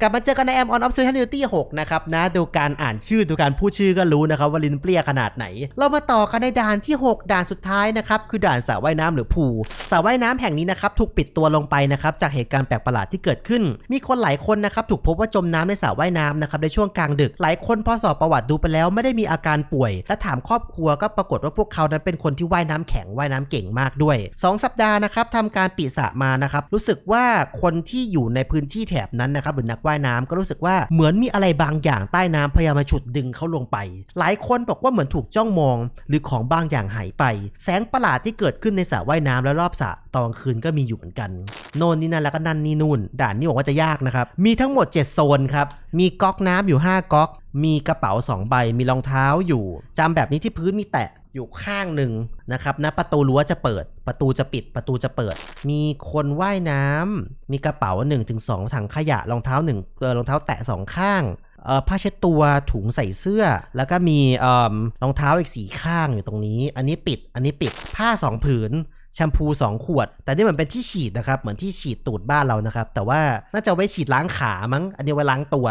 กลับมาเจอกันใน Am on Observability 6นะครับนะดูการอ่านชื่อดูการพูดชื่อก็รู้นะครับว่าลิ้นเปรี้ยขนาดไหน เรามาต่อกันในด่านที่ 6 ด่านสุดท้ายนะครับคือด่านสระว่ายน้ำหรือพูสระว่ายน้ำแห่งนี้นะครับถูกปิดตัวลงไปนะครับจากเหตุการณ์แปลกประหลาดที่เกิดขึ้น มีคนหลายคนนะครับถูกพบว่าจมน้ำในสระว่ายน้ำนะครับในช่วงกลางดึก หลายคนพอสอบประวัติดูไปแล้วไม่ได้มีอาการป่วย และถามครอบครัวก็ปรากฏว่าพวกเขานั้นเป็นคนที่ว่ายน้ำแข็งว่ายน้ำเก่งมากด้วย 2 สัปดาห์นะครับทำการปิดสระมานะครับรู้สึกว่าคนที่อยู่ในพื้นที่แถบนั้นนะครับหรือนักว่ายน้ำก็รู้สึกว่าเหมือนมีอะไรบางอย่างใต้น้ำพยายามมาฉุดดึงเขาลงไป หลายคนบอกว่าเหมือนถูกจ้องมอง หรือของบางอย่างหายไป แสงประหลาดที่เกิดขึ้นในสระว่ายน้ำและรอบสระตอนกลางคืนก็มีอยู่เหมือนกันโน่นนี่นั่นแล้วก็นั่นนี่นู่น ด่านนี้บอกว่าจะยากนะครับมีทั้งหมด 7 โซนครับมีก๊อกน้ำอยู่ 5 ก๊อกมีกระเป๋า 2 ใบ มีรองเท้าอยู่จำแบบนี้ที่พื้นมีแตะ อยู่ข้างหนึ่งนะครับนะประตูรั้วจะเปิด ประตูจะปิด ประตูจะเปิด มีคนว่ายน้ำมีกระเป๋า1-2ถึง2ถังขยะรองเท้า1เออรองเท้าแตะสองข้างเออผ้าเช็ดตัวถุงใส่เสื้อ แล้วก็มีเออรองเท้าอีกสีข้างอยู่ตรงนี้ อันนี้ปิด อันนี้ปิดผ้าสองผืนแชมพู 2 ขวด แต่นี่เหมือนเป็นที่ฉีดนะครับ เหมือนที่ฉีดตูดบ้านเรานะครับ แต่ว่าน่าจะไว้ฉีดล้างขามั้ง อันนี้ไว้ล้างตัว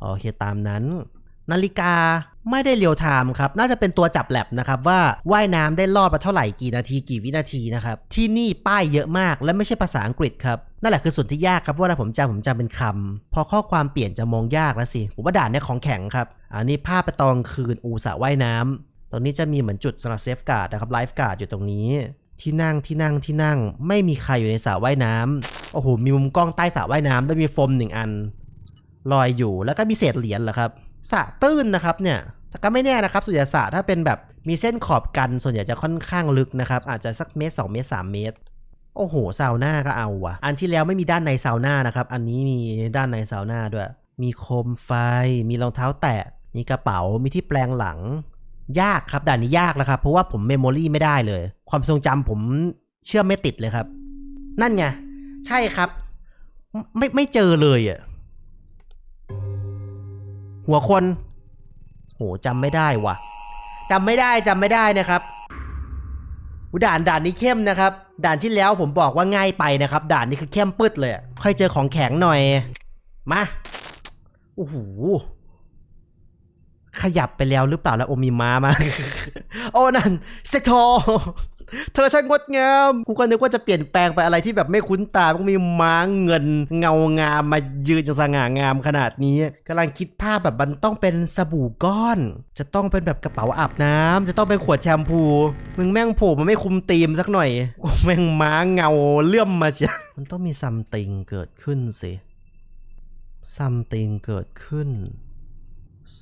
โอเคตามนั้น นาฬิกาไม่ได้เรียวไทม์ครับ น่าจะเป็นตัวจับแลบนะครับว่าว่ายน้ำได้รอดมาเท่าไหร่กี่นาทีกี่วินาทีนะครับ ที่นี่ป้ายเยอะมากและไม่ใช่ภาษาอังกฤษครับ นั่นแหละคือส่วนที่ยากครับเพราะว่าผมจำผมจำเป็นคำพอข้อความเปลี่ยนจะมองยากแล้วสิ ผมว่าด่านเนี้ของแข็งครับ อันนี้ภาพไปตอนกลางคืนอูสระว่ายน้ำตรงนี้จะมีเหมือนจุดสำหรับเซฟการ์ดนะครับไลฟ์การ์ดอยู่ตรงนี้ ที่นั่งที่นั่งที่นั่ง ไม่มีใครอยู่ในสระว่ายน้ำโอ้โหมีมุมกล้องใต้สระว่ายน้ำด้วยมีโฟมหนึ่งอันลอยอยู่แล้วก็มีเศษเหรียญเหรอครับ สะตื้นนะครับเนี่ยแต่ก็ไม่แน่นะครับส่วนใหญ่สระถ้าเป็นแบบมีเส้นขอบกันส่วนใหญ่จะค่อนข้างลึกนะครับ อาจจะสักเมตร2เมตร3เมตร โอ้โหซาวน่าก็เอาว่ะ อันที่แล้วไม่มีด้านในซาวน่านะครับ อันนี้มีด้านในซาวน่าด้วย มีโคมไฟ มีรองเท้าแตะ มีกระเป๋า มีที่แปลงหลัง ยากครับด่านนี้ยากแล้วครับ เพราะว่าผมเมมโมรี่ไม่ได้เลย ความทรงจำผมเชื่อมไม่ติดเลยครับ นั่นไง ใช่ครับ ไม่ไม่เจอเลยอะ หัวคน โหจำไม่ได้ว่ะจำไม่ได้จำไม่ได้นะครับด่านด่านนี้เข้มนะครับ ด่านที่แล้วผมบอกว่าง่ายไปนะครับ ด่านนี้คือเข้มปึ๊ดเลยค่อยเจอของแข็งหน่อย มาโอ้โหขยับไปแล้วหรือเปล่าแล้วโอมีม้ามา โอ้นั่นเซกทอ เธอช่างงดงามกูก็นึกว่าจะเปลี่ยนแปลงไปอะไรที่แบบไม่คุ้นตาต้องมีม้าเงินเงางามมายืนอย่างสง่างามขนาดนี้กำลังคิดภาพแบบมันต้องเป็นสบู่ก้อน จะต้องเป็นแบบกระเป๋าอาบน้ำจะต้องเป็นขวดแชมพู มึงแม่งโผล่มันไม่คุมธีมสักหน่อยแม่งม้าเงาเลื่อมมาเชียมันต้องมีซัมติงเกิดขึ้นสิซัมติงเกิดขึ้น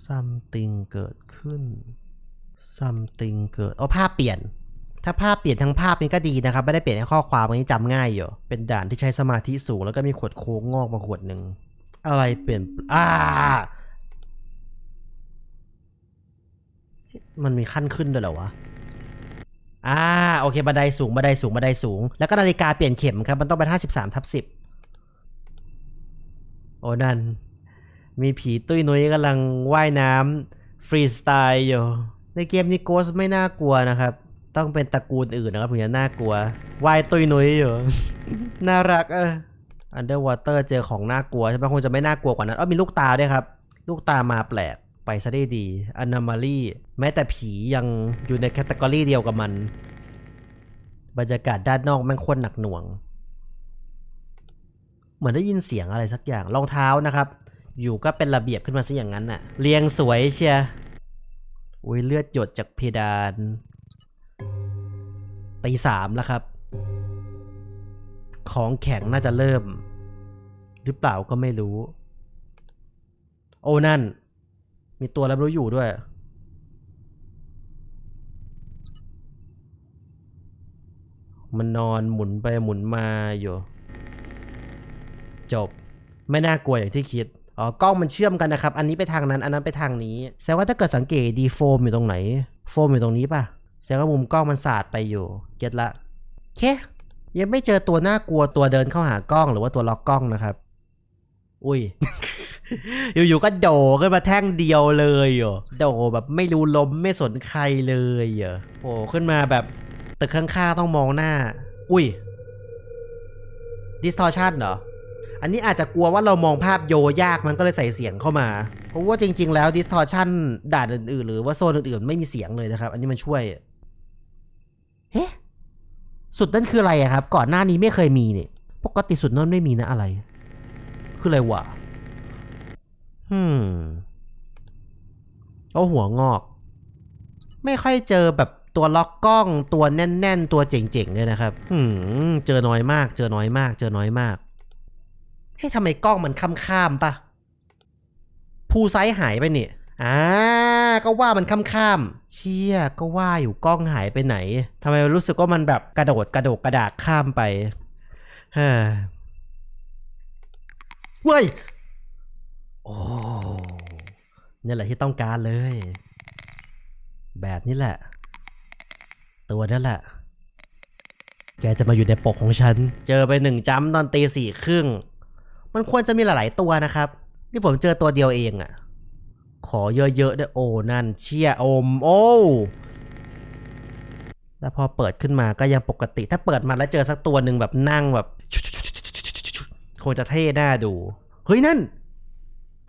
ซัมติงเกิดขึ้นซัมติงเกิดเอาภาพเปลี่ยน ถ้าภาพเปลี่ยนทั้งภาพนี้ก็ดีนะครับ ไม่ได้เปลี่ยนแค่ข้อความอันนี้จำง่ายอยู่ เป็นด่านที่ใช้สมาธิสูงแล้วก็มีขวดโค้งงอกมาขวดหนึ่ง อะไรเปลี่ยนอ่ามันมีขั้นขึ้นด้วยเหรอวะอ่าโอเคบันไดสูงบันไดสูงบันไดสูง แล้วก็นาฬิกาเปลี่ยนเข็มครับ มันต้องเป็น53ทับ10โอ้นั่น มีผีตุ้ยนุ้ยกำลังว่ายน้ำฟรีสไตล์อยู่ ในเกมนี้โกสไม่น่ากลัวนะครับ ต้องเป็นตระกูลอื่นนะครับถึงจะน่ากลัววายตุยนุยอยู่ น่ารักเออ Underwater เจอของน่ากลัวใช่ไหมคงจะไม่น่ากลัวกว่านั้นอ๋อมีลูกตาด้วยครับ ลูกตามาแปลกไปซะได้ดี Anomaly แม้แต่ผียังอยู่ในแคตตากรีเดียวกับมัน บรรยากาศด้านนอกแม่งโคนหนักหน่วง เหมือนได้ยินเสียงอะไรสักอย่างรองเท้านะครับ อยู่ก็เป็นระเบียบขึ้นมาซะอย่างนั้นน่ะ เรียงสวยเชียอุ้ยเลือดหยดจากเพดาน ตีสามแล้วครับ ของแข็งน่าจะเริ่ม หรือเปล่าก็ไม่รู้ โอ้นั่น มีตัวรับรู้อยู่ด้วย มันนอนหมุนไปหมุนมาอยู่ จบ ไม่น่ากลัวอย่างที่คิดอ๋อกล้องมันเชื่อมกันนะครับ อันนี้ไปทางนั้น อันนั้นไปทางนี้ แสดงว่าถ้าเกิดสังเกตดีโฟมอยู่ตรงไหน โฟมอยู่ตรงนี้ป่ะ แสดงว่ามุมกล้องมันสาดไปอยู่ เก็ตละเค ยังไม่เจอตัวน่ากลัวตัวเดินเข้าหากล้องหรือว่าตัวล็อกกล้องนะครับ อุ้ย อยู่ๆก็โดขึ้นมาแท่งเดียวเลยเหรอโดแบบไม่รู้ล้มไม่สนใครเลยเหรอโอ้ขึ้นมาแบบตึกข้างๆต้องมองหน้า อุ้ย distortion เหรอ อันนี้อาจจะกลัวว่าเรามองภาพโยยากมันก็เลยใส่เสียงเข้ามา เพราะว่าจริง ๆ แล้ว distortion ด่านอื่นๆ หรือว่าโซนอื่นๆ ไม่มีเสียงเลยนะครับ อันนี้มันช่วย เฮ้สุดนั่นคืออะไรอะครับ ก่อนหน้านี้ไม่เคยมีเนี่ยปกติสุดนั่นไม่มีนะอะไร คืออะไรวะอืมเอาหัวงอก ไม่ค่อยเจอแบบตัวล็อกกล้องตัวแน่น ๆ ตัวเจ๋งๆเลยนะครับอืมเจอน้อยมาก เจอน้อยมาก เจอน้อยมากเฮ้ทำไมกล้องมันค้ามๆปะภูไซส์หายไปเนี่ยอ่า ก็ว่ามันค้ามๆเชี่ยก็ว่าอยู่กล้องหายไปไหนทำไมรู้สึกว่ามันแบบกระโดดกระโดดกระดากข้ามไปเฮ้ยเว้ยโอ้นี่แหละที่ต้องการเลย แบบนี้แหละ ตัวนั่นแหละ แกจะมาอยู่ในปกของฉัน เจอไปหนึ่งจ้ำตอนตีสี่ครึ่ง มันควรจะมีหลาย ๆ ตัวนะครับนี่ผมเจอตัวเดียวเองอะ่ะ ขอเยอะๆด้วยโอ้นั่นเชี่ยโอมโอ้แล้วพอเปิดขึ้นมาก็ยังปกติ ถ้าเปิดมาแล้วเจอสักตัวหนึ่งแบบนั่งแบบคงจะเท่หน้าดู เฮ้ยนั่น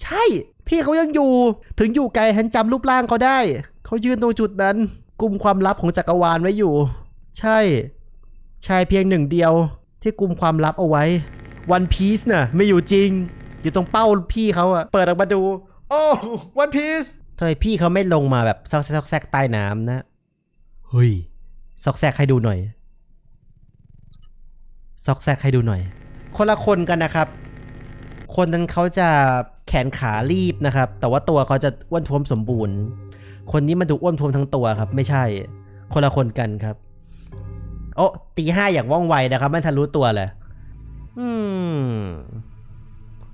ใช่ พี่เขายังอยู่ ถึงอยู่ไกลฉันจำรูปร่างเขาได้ เขายืนตรงจุดนั้นกลุ่มความลับของจักรวาลไว้อยู่ ใช่ ชายเพียงหนึ่งเดียวที่กลุ่มความลับเอาไว้ วันพีซน่ะไม่อยู่จริง อยู่ตรงเป้าพี่เขาอะเปิดออกมาดู โอ้วันพีซทำไมพี่เขาไม่ลงมาแบบซอกแซกซอกแซกใต้น้ำนะ เฮ้ย ซอกแซกให้ดูหน่อย ซอกแซกให้ดูหน่อย คนละคนกันนะครับ คนนั้นเขาจะแขนขารีบนะครับ แต่ว่าตัวเขาจะอ้วนท้วมสมบูรณ์ คนนี้มันดูอ้วนท้วมทั้งตัวครับ ไม่ใช่ คนละคนกันครับ โอ้ตีห้าอย่างว่องไวนะครับ ไม่ทันรู้ตัวเลย อืม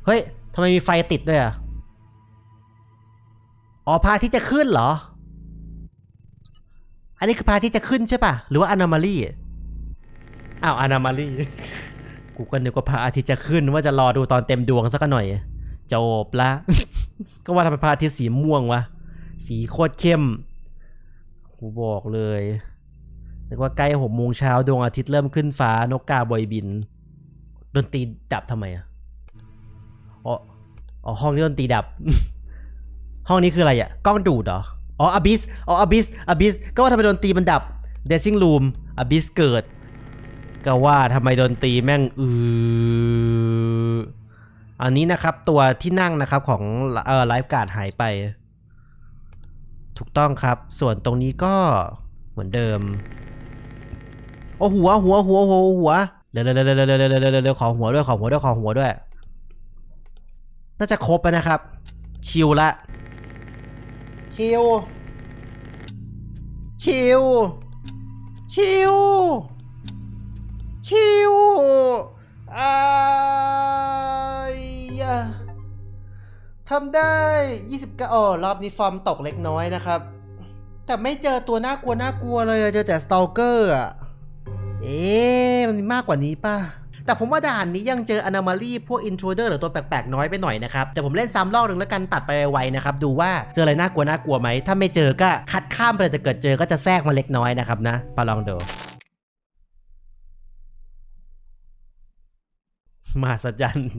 เฮ้ยทำไมมีไฟติดด้วยอะ อ๋อพระอาที่จะขึ้นเหรอ อันนี้คือพระอาที่จะขึ้นใช่ป่ะ หรือว่าอนามาลีอ้าวอนามาลีกูก็นึกว่าพระอาทิตย์จะขึ้นว่าจะรอดูตอนเต็มดวงสักหน่อยจบละ ก็ว่าทำไมพระอาทิตย์สีม่วงวะ สีโคตรเข้ม กูบอกเลยนึกว่าใกล้หกโมงเช้าดวงอาทิตย์เริ่มขึ้นฟ้านกกาบอยบิน ดนตรีดับทำไมอะอ๋ออ๋อห้องนี้ดนตรีดับ ห้องนี้คืออะไรอะกล้องดูดเหรอ อ๋ออบิส อ๋ออบิสอบิส ก็ว่าทำไมโดนตีมันดับเดซิ่งรูมอบิสเกิด ก็ว่าทำไมโดนตีแม่งอืออันนี้นะครับตัวที่นั่งนะครับของเออไลฟ์การ์ดหายไป ถูกต้องครับ ส่วนตรงนี้ก็เหมือนเดิม โอ้หัวหัวหัวหัวหัวเร็วเร็วเร็วเร็วเร็วเร็เร็ขอหัวด้วยขอหัวด้วยขอหัวด้วย น่าจะครบแล้วนะครับ ชิลละ ชิลชิลชิลชิวอายยะทำได้ 29อ๋อรอบนี้ฟอร์มตกเล็กน้อยนะครับ แต่ไม่เจอตัวน่ากลัวน่ากลัวเลย เจอแต่สตอเกอร์อะเอ๊ะมันมีมากกว่านี้ป่ะ แต่ผมว่าด่านนี้ยังเจออนามาลีพวกอินทรูเดอร์หรือตัวแปลกๆน้อยไปหน่อยนะครับแต่ผมเล่นซ้ำรอบหนึ่งแล้วกันตัดไปไวๆนะครับดูว่าเจออะไรน่ากลัวน่ากลัวไหมถ้าไม่เจอก็คัดข้ามไปเลยแต่เกิดเจอก็จะแทรกมาเล็กน้อยนะครับนะมาลองดูมหัศจรรย์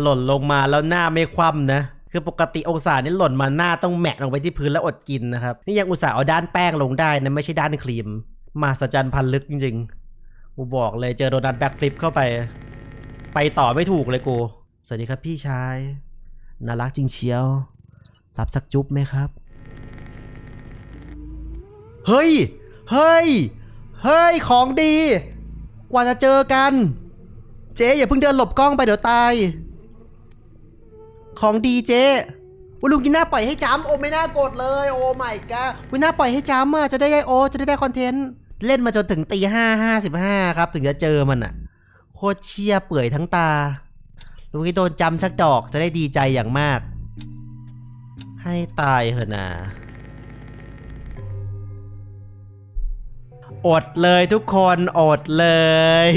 หล่นลงมาแล้วหน้าไม่คว่ำนะคือปกติองศานี่หล่นมาหน้าต้องแมะลงไปที่พื้นแล้วอดกินนะครับ นี่ยังอุตส่าห์เอาด้านแป้งลงได้นะไม่ใช่ด้านครีมมหัศจรรย์พันลึกจริงๆ กูบอกเลยเจอโดนัทแบ็คฟลิปเข้าไป ไปต่อไม่ถูกเลยกู สวัสดีครับพี่ชาย น่ารักจริงเชียว รับสักจุ๊บไหมครับ เฮ้ย เฮ้ย เฮ้ย ของดี กว่าจะเจอกัน เจ๊อย่าเพิ่งเดินหลบกล้องไปเดี๋ยวตาย ของดีเจ๊อุยลุงกินหน้าปล่อยให้จ้ำโอไม่น่ากดเลย โอ้ไม่กะอุยหน้าปล่อยให้จ้ำอะจะได้ไดโอ จะได้ได้คอนเทนต์ เล่นมาจนถึงตีห้าห้าสิบห้าครับ ถึงจะเจอมันอะ โคตรเชียเปื่อยทั้งตาลุงกินโดนจำสักดอกจะได้ดีใจอย่างมาก ให้ตายเถอะนะอดเลยทุกคนอดเลย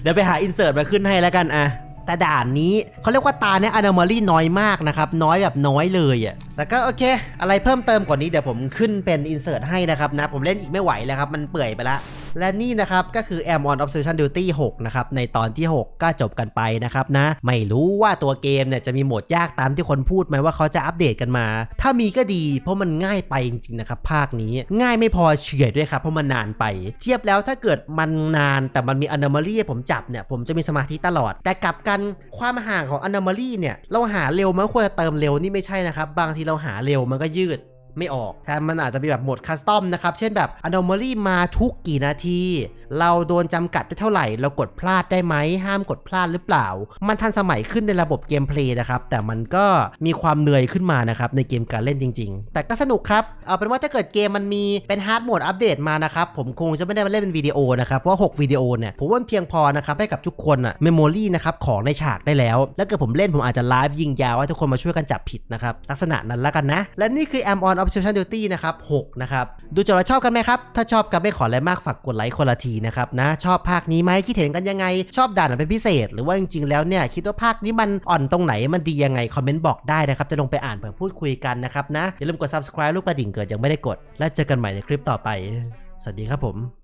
เดี๋ยวไปหาอินเสิร์ตมาขึ้นให้แล้วกันอะ แต่ด่านนี้เขาเรียกว่าตาเนี่ยอนามาลีน้อยมากนะครับ น้อยแบบน้อยเลยอะแล้วก็โอเค อะไรเพิ่มเติมกว่านี้เดี๋ยวผมขึ้นเป็นอินเสิร์ตให้นะครับนะ ผมเล่นอีกไม่ไหวแล้วครับ มันเปื่อยไปละ และนี่นะครับก็คือ a m on Observation Duty 6 นะครับ ในตอนที่ 6 ก็จบกันไปนะครับนะ ไม่รู้ว่าตัวเกมเนี่ยจะมีโหมดยากตามที่คนพูดไหมว่าเขาจะอัปเดตกันมา ถ้ามีก็ดี เพราะมันง่ายไปจริงๆนะครับภาคนี้ง่ายไม่พอเฉื่อยด้วยครับเพราะมันนานไป เทียบแล้วถ้าเกิดมันนานแต่มันมี anomaly ให้ผมจับเนี่ยผมจะมีสมาธิตลอด แต่กลับกันความห่างของ anomaly เนี่ยเราหาเร็วมันควรจะเติมเร็วนี่ไม่ใช่นะครับบางทีเราหาเร็วมันก็ยืด ไม่ออกแทนมันอาจจะมีแบบโหมดคัสตอมนะครับ เช่นแบบ anomaly มาทุกกี่นาที เราโดนจำกัดด้วยเท่าไหร่ เรากดพลาดได้ไหมห้ามกดพลาดหรือเปล่า มันทันสมัยขึ้นในระบบเกมเพลย์นะครับ แต่มันก็มีความเหนื่อยขึ้นมานะครับในเกมการเล่นจริง ๆ แต่ก็สนุกครับ เอาเป็นว่าถ้าเกิดเกมมันมีเป็นฮาร์ดโหมดอัปเดตมานะครับ ผมคงจะไม่ได้มาเล่นเป็นวิดีโอนะครับเพราะ6วิดีโอเนี่ยผมว่าเพียงพอนะครับให้กับทุกคนอะเมมโมรีนะครับของในฉากได้แล้ว แล้วเกิดผมเล่นผมอาจจะไลฟ์ยิงยาวให้ทุกคนมาช่วยกันจับผิดนะครับลักษณะนั้นล้วกันนะ และนี่คือ Am on Obsession Duty นะครับ6นะครับดูจบแล้วชอบกันไหมครับถ้าชอบกันไม่ขออะไรมากฝากกดไลค์คนละทีนะครับนะชอบภาคนี้ไหมคิดเห็นกันยังไง ชอบด่านเป็นพิเศษ หรือว่าจริงๆแล้วเนี่ยคิดว่าภาคนี้มันอ่อนตรงไหนมันดียังไงคอมเมนต์บอกได้นะครับจะลงไปอ่านเผื่อพูดคุยกันนะครับนะอย่าลืมกด subscribe ลูกกระดิ่งเกิดยังไม่ได้กด และเจอกันใหม่ในคลิปต่อไป สวัสดีครับผม